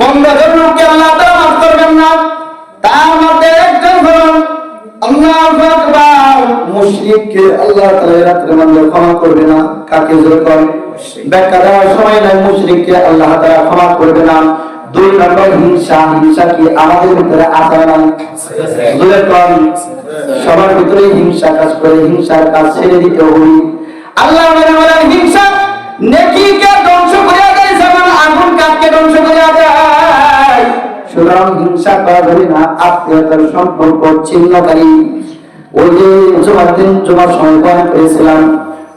পনেরো লোককে আল্লাহ মাফ করবেন না। তার মধ্যে একজন হলেন আল্লাহু আকবার। মুশরিককে আল্লাহ তাআলা এই রাত্রের মধ্যে ক্ষমা করবে না। কাকে জোর করে? ব্যাখ্যা দেওয়ার সময় নাই মুশরিককে আল্লাহ তাআলা ক্ষমা করবে না। দুই নম্বর হিংসা হিংসা কি আমাদের ভিতরে আছে না জোরে কর সবার ভিতরে হিংসা কাজ করে হিংসার কাজ ছেড়ে দিতে হবে। আল্লাহ বলেন হিংসা নেকিকে সুতরাং হিংসা করা যাবে না আত্মীয়তার সম্পর্ক ছিন্নকারী। ওই যে জমার দিন জমার সময়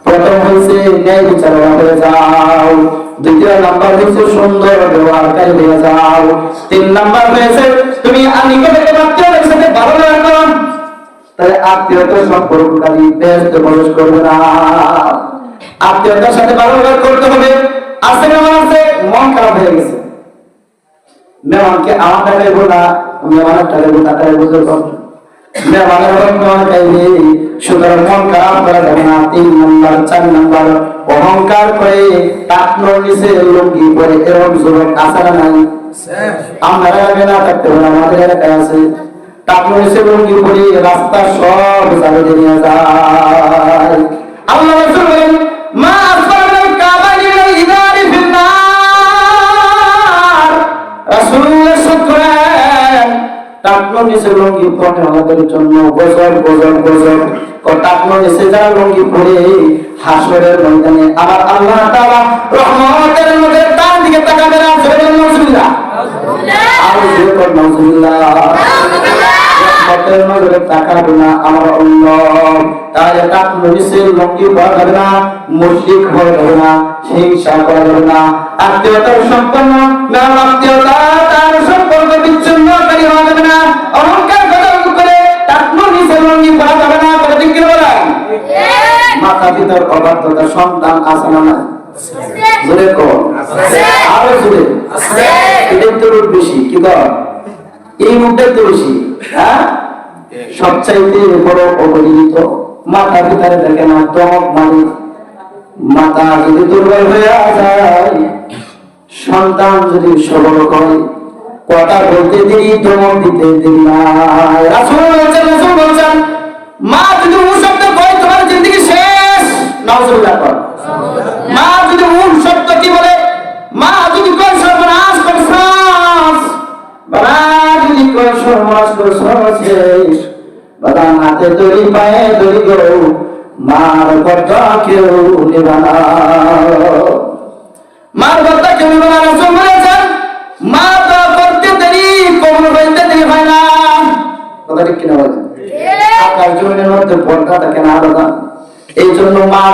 প্রথম হয়েছে ন্যায় বিচারক হয়ে যাও, দ্বিতীয় নাম্বার হয়েছে সুন্দর ব্যবহারকারী হয়ে যাও, তিন নাম্বার হয়েছে তুমি নিকটে আত্মীয়দের সাথে ভালো ব্যবহার তাহলে আত্মীয়তার সম্পর্ককারী ব্যস্ত প্রবেশ করবে না। আত্মীয়তার সাথে ভালো ব্যবহার করতে হবে। মেহমান আছে? মন খারাপ হয়ে গেছে। মেহমানকে আমার টাকায় বোনা টাকায় বোনা টাকায় অহংকার করে লুঙ্গি এরকম যুবক না নাই? আমরা না থাকতে পারে, আমাদের এলাকায় আছে। নিচে লুঙ্গি রাস্তা সব জায়গায় নিয়ে যায়। আল্লাহ মা টাকনো নিচে লুঙ্গি পরে আমাদের জন্য গজব গজব গজব। টাকনো নিচে যারা লুঙ্গি পরে হাসরের ময়দানে আমার আল্লাহ তাআলা রহমতের মধ্যে তার দিকে তাকাবে না জোরে বলুন নাউজুবিল্লাহ। আর জোরে বলুন নাউজুবিল্লাহ। রহমতের নজরে তাকাবে না আমার আল্লাহ তাহলে টাকনো নিচে লুঙ্গি পরা যাবে না মুশরিক হয়ে যাবে না হিংসা করা যাবে না। আত্মীয়তার সম্পন্ন না মাতা পিতার অবাধ্যতা সন্তান আছে না নাই? জোরে আরও জোরে। তো বেশি কি কর? এই তো বেশি হ্যাঁ? সবচাইতে বড় মাতা পিতারে দেখে না দমক মানে মাতা যদি দুর্বল হয়ে যায় সন্তান যদি সবল করে কথা বলতে দেরি দমক দিতে দেরি না রাসূল বলছেন রাসূল বলছেন মা যদি কয় তোমার নাউজুবিল্লাহ কর মা যদি উ শব্দ কি বলে? মা যদি কয় সর্বনাশ করছাস বাবা যদি কয় সর্বনাশ করছাস বাবা হাতে দড়ি, পায়ে দড়ি গো, মার কথা কেউ নেবা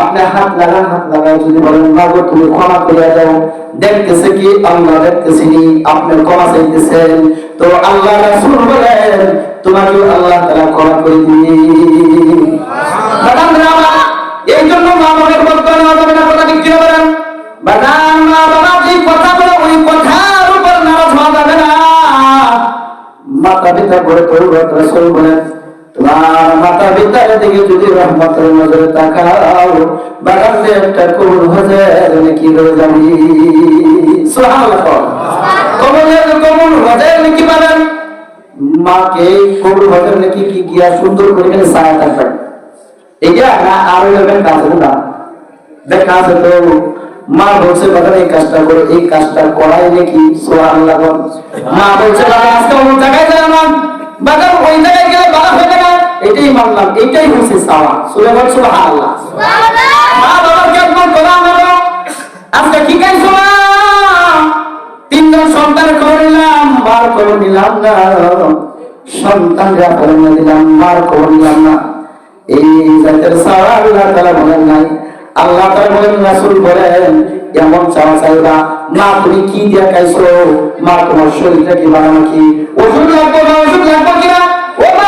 আপনি হাত লাগান, হাত লাগাই যদি বলেন মা তুমি ক্ষমা করিয়া দাও। দেখতেছে কি? আল্লাহ দেখতেছি নি আপনি ক্ষমা চাইতেছেন। তো আল্লাহ রাসূল বলেন তোমাকে আল্লাহ তাআলা ক্ষমা করে দিবে এই জন্য মা বাবার বক্তব্য নেওয়া যাবে না, কথা ঠিক বলেন? বাদাম মা বাবা, যে কথা বলে ওই কথার উপর নারাজ হওয়া যাবে না। মাতা পিতা বলে তৌরত রাসূল বলেন তোমার পিতার দিকে যদি রহমতের নজরে তাকাও, বাগানে একটা কবুল হজের নাকি যাবি সুবহানাল্লাহ। কবুলের কবুল হজের নাকি পাবেন? মাকে কবুল হজের নাকি কি গিয়া সুন্দর করে এখানে ছায়া থাকবেন এটা না, আরও যাবেন কাজে না। দেখা তো, মা বলছে বাবা এই কাজটা করে, এই কাজটা করাই নাকি? সুবহানাল্লাহ বল। মা বলছে বাবা আজকে অমুক জায়গায় গেলাম বাবা ওই জায়গায় গেলে বাবা এটাই মানলাম, এটাই হচ্ছে সাওয়া সুরে বল সুবহানাল্লাহ। মা বাবার কেমন করা আমারও আজকে কি মা? তিনজন সন্তানের খবর নিলাম, মার খবর নিলাম না। সন্তানরা নিয়ে দিলাম, মার খবর নিলাম না। এই জাতের সারা আল্লাহ তাআলা বলেন নাই। আল্লাহ তাআলা বলেন, রাসূল বলেন, এমন চাওয়া চাইবা, মা তুমি কি দিয়া খাইছো? মা তোমার শরীরটা কি বানানো কি? ওষুধ লাগবে না ওষুধ লাগবে কিনা? ও মা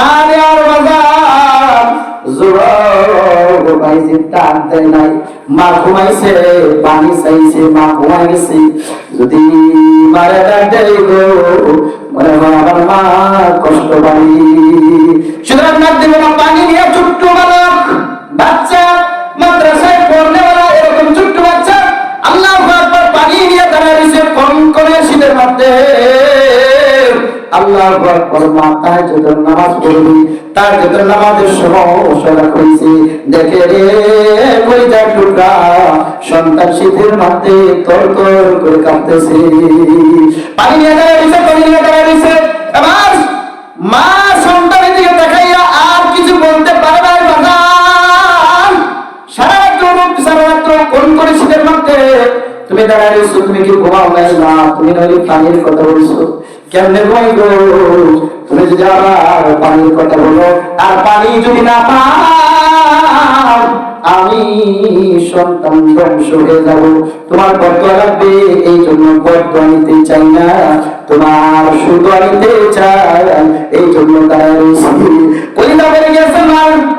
মা আর বাজার। জোর টান দেয় নাই। মা ঘুমাইছে, পানি চাইছে, মা ঘুমাই গেছে। যদি মারা ডাক গো, মনে হয় আমার মা কষ্ট পাই সুতরাং ডাক দেবে না, পানি নিয়ে ছোট্ট বালক, বাচ্চা, মাদ্রাসায় পড়নেওয়ালা এরকম ছোট্ট বাচ্চা। আল্লাহ পানি নিয়ে দাঁড়ায় কম করে শীতের মধ্যে। আল্লাহ আকবার মা তাই যত নামাজ পড়বি, তার যত নামাজের সমস্যা করেছে, দেখে রে কইটা টুকরা, সন্তান শীতের মধ্যে তর তর করে কাঁপতেছে। পানি নিয়ে দাঁড়ায় রয়েছে পানি নিয়ে রয়েছে এবার মা সন্তানের দিকে দেখাইয়া আর কিছু বলতে পারে না সারা রাত্র সারা রাত্র কোন করে শীতের মধ্যে তুমি দাঁড়ায় তুমি কি ঘুমাও নাই? না, তুমি নইলে পানির কথা বলছো। কেমনে ঘুমাই গো তুমি যদি আবার পানির কথা বলো, আর পানি যদি না পাও, আমি সন্তান ধ্বংস হয়ে যাব। তোমার লাগবে, এই জন্য বদয়া নিতে চাই না। তোমার সুদয়া নিতে চাই, এই জন্য বলে গেছে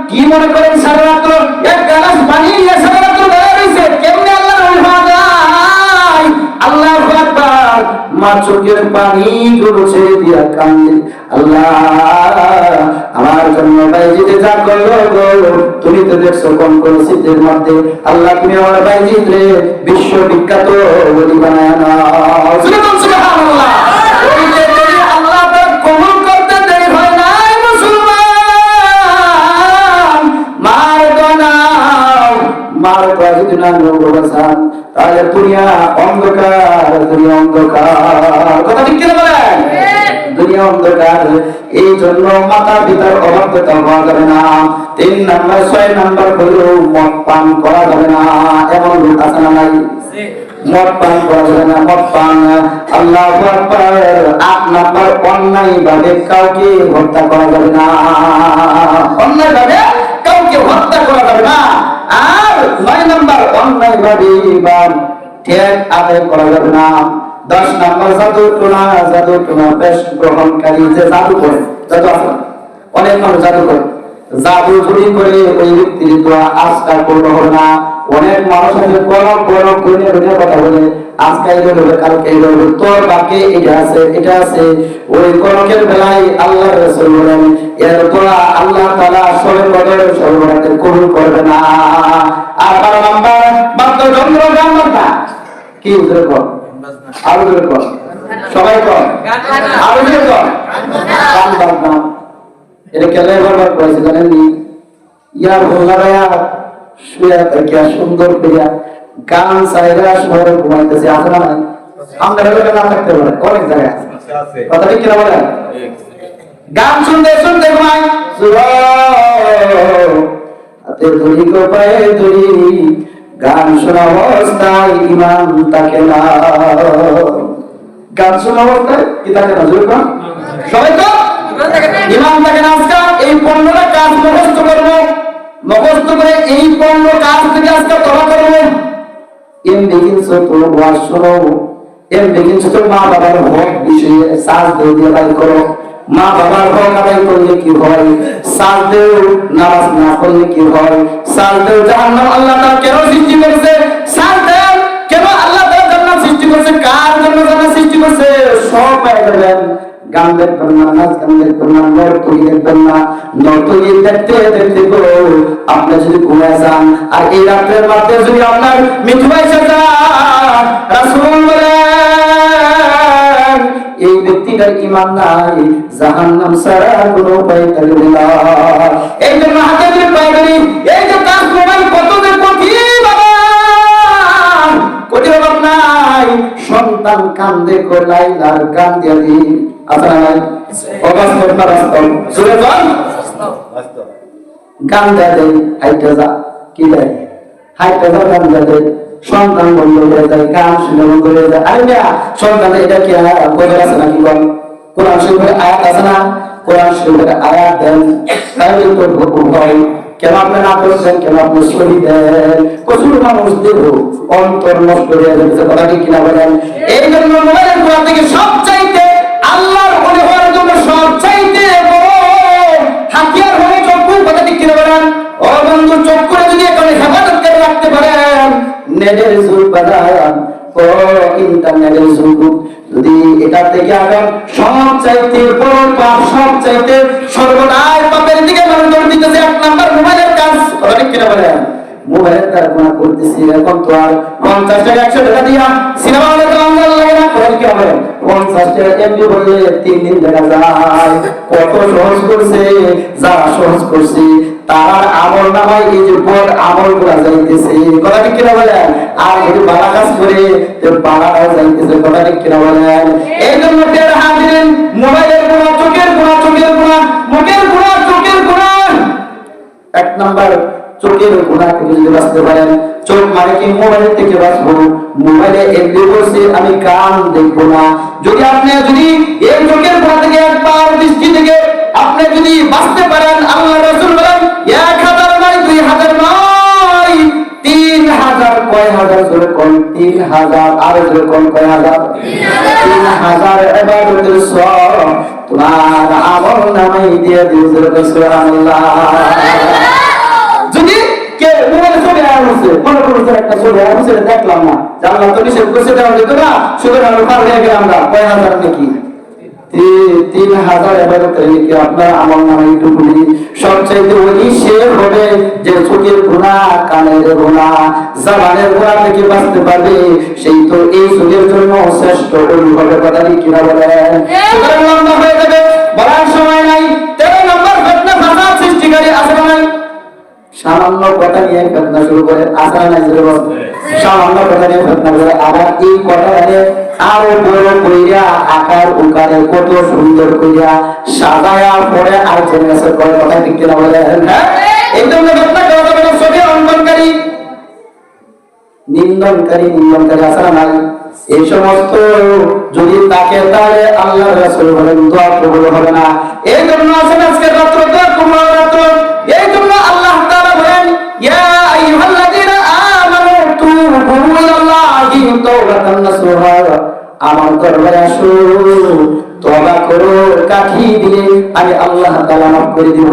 কি মনে করেন সারা রাত্র মা চোখের পানি গুলো ছেড়ে দিয়া কান্দে আল্লাহ, আমার জন্য বাইজিতে যা করল তুমি তো দেখছ কোন কোন শীতের মধ্যে। আল্লাহ, তুমি আমার বাইজিত রে বিশ্ব বিখ্যাত বলি বানায় না মার মার যদি না তাহলে দুনিয়া অন্ধকার। দুনিয়া অন্ধকার। কথা ঠিক কিনা বলেন? দুনিয়া অন্ধকার এই জন্য মাতা পিতার অবাধ্যতা হওয়া যাবে না। তিন নাম্বার ছয় নাম্বার হলো মদ পান করা যাবে না। এমন লোক আছে না নাই? মদ পান করা যাবে না মদ পান। আল্লাহ আকবার। আট নাম্বার অন্যায় ভাবে কাউকে হত্যা করা যাবে না। অন্যায় ভাবে কাউকে হত্যা করা যাবে না। আর নয় নাম্বার অন্যায় ভাবে বা ত্যাগ আদায় করা যাবে না। দশ নম্বর জাদু টোনা জাদু টোনা বেশ গ্রহণকারী যে জাদু করে, জাদু আছে? অনেক মানুষ জাদু করে। জাদু চুরি করে ওই ব্যক্তির দোয়া আজকাল হবে না। অনেক মানুষ আছে, বড় বড় গুনে কথা বলে কালকে তোর বাকি এটা আছে এটা আছে। ওই বেলায় আল্লাহ বলেন করবে না। আর বারো নাম্বার, মাত্র কি কর? আরও কর? সবাই কর? আরও কর? এটা কেলে বারবার করেছে জানেন ইয়ার শুয়ে থাকিয়া সুন্দর করিয়া গান সাইরা শহরে ঘুমাইতেছে আছে না নাই? আমরা এলাকা না থাকতে পারে অনেক জায়গায় আছে। কথা ঠিক কিনা বলেন? গান শুনতে শুনতে ঘুমায়। হাতে ধরি গো পায়ে ধরি গান শোনা অবস্থায় ইমান তাকে না। গান শোনা অবস্থায় কি তাকে না জোর কর সবাই তো? ইমাম তাকে আজকে এই পনেরোটা কাজ মুখস্থ করব। মুখস্থ করে এই পনেরো কাজ থেকে আজকে তবা করব। এমনি কিন্তু তোর ওয়াজ শোনো। এমনি কিন্তু তোর মা বাবার হক বিষয়ে সাজ দিয়ে দিয়ে আদায় করো। মা বাবার হক আদায় করলে কি হয়? সাজ দেও নামাজ না করলে কি হয়? সাজ দেও জাহান্নাম আল্লাহ তাআলা কেন সৃষ্টি করেছে? সাজ দেও কেন আল্লাহ তাআলা জান্নাত সৃষ্টি করেছে? কার জন্য জান্নাত সৃষ্টি করেছে? সব পেয়ে যাবেন গান না নাচ গান দেখবেন না নর্তকী দেখবেন না দেখতে দেখতে গো আপনি যদি ঘুমায় যান, আর এই রাত্রের মধ্যে যদি আপনার এসে যান রাসূল বলেন, এই ব্যক্তিটার নাই কোনো উপায় এই এই যে নাই। সন্তান কান্দে কোলাই লার কান দিয়া দি আসা নাই অবাস্তব। বাস্তব জোরে বল গান দেয় দেয় যা, কি দেয়? হাইটা যা, গান দেয় দেয় সন্তান বন্ধ যায় গান শুনে বন্ধ যায় আরে মিয়া সন্তান এটা কি বলে আছে নাকি বল? কোরআন শরীফের আয়াত হয় অন্তর কিনা বলেন? এই জন্য মোবাইলের থেকে সব চাইতে নেটের যুগ বাজান ও ইন্টারনেটের যুগ যদি এটা থেকে আগাম সব চাইতে বড় পাপ সব চাইতে সর্বদাই পাপের দিকে মানুষ দিতেছে এক নাম্বার মোবাইলের কাজ। অনেক কিনা বলেন? মোবাইলের গুণা করতেছি, এখন তো আর পঞ্চাশ টাকা, একশো টাকা দিয়া সিনেমা হলে তো আমরা লাগে না। কোরআন কি হবে? পঞ্চাশ টাকা এমনি বললে তিন দিন দেখা যায়? কত সহজ করছে যারা সহজ করছে, তার আমল নামায় এই যে বড় আমলগুলা যাইতেছে। কথা ঠিক কিনা বলেন? আর যদি বালা কাজ করে, তো বালাটাও যাইতেছে, কথা ঠিক কিনা বলেন? এই জন্য টের হাজিরেন মোবাইলের গুণা, চোখের গুণা চোখের গুণা, মুখের গুণা, চোখের গুণা। এক নাম্বার চোখের গুণা থেকে যদি বাঁচতে পারেন, চোখ মানে কি? মোবাইল থেকে বাঁচবো। মোবাইলে এমনি বলছে, আমি কান দেখব না। যদি আপনি যদি এই চোখের গুণা থেকে একবার দৃষ্টি থেকে আপনি যদি বাঁচতে পারেন, আল্লাহ রসুল বলেন, এক হাজার নয়, দুই হাজার নয়, তিন হাজার কয় হাজার? জোরে কোন, তিন হাজার। আর কোন, কয় হাজার? তিন হাজার সব তোমার আমল নামাই দিয়ে দিয়ে সুবহানাল্লাহ। দেখলাম না। জানলাম তো নিষেধ করছে দেওয়া যেত না সুতরাং পার হয়ে গেলাম না কয় হাজার নাকি? তিন হাজার আপনার আমার নামে সবচাইতে ওই সে হবে যে চোখের গুণা কানের গুণা জামানের গুণা থেকে বাঁচতে পারবে। সেই তো এই যুগের জন্য শ্রেষ্ঠ হবে কথা কিনা বলেন? সামান্য কথা নিয়ে ফেতনা শুরু করে আসা নাই করে। সামান্য কথা নিয়ে ফেতনা করে। আবার এই কথা নিয়ে আরও বড় কইরা আকার উকারে কত সুন্দর কইরা সাজায়া পরে আর করে কথা ঠিক কিনা বলে। হ্যাঁ এই জন্য ফেতনা করা যাবে না ছবি অঙ্কনকারী। নিন্দনকারী নিন্দনকারী নাই। এই সমস্ত যদি তাকে তাহলে আল্লাহ রাসূল বলেন দোয়া কবুল হবে না। এই জন্য আসেন আজকে রাত্র দোয়া কবুল রাত্র। এই জন্য আমি আল্লাহ করে দিব।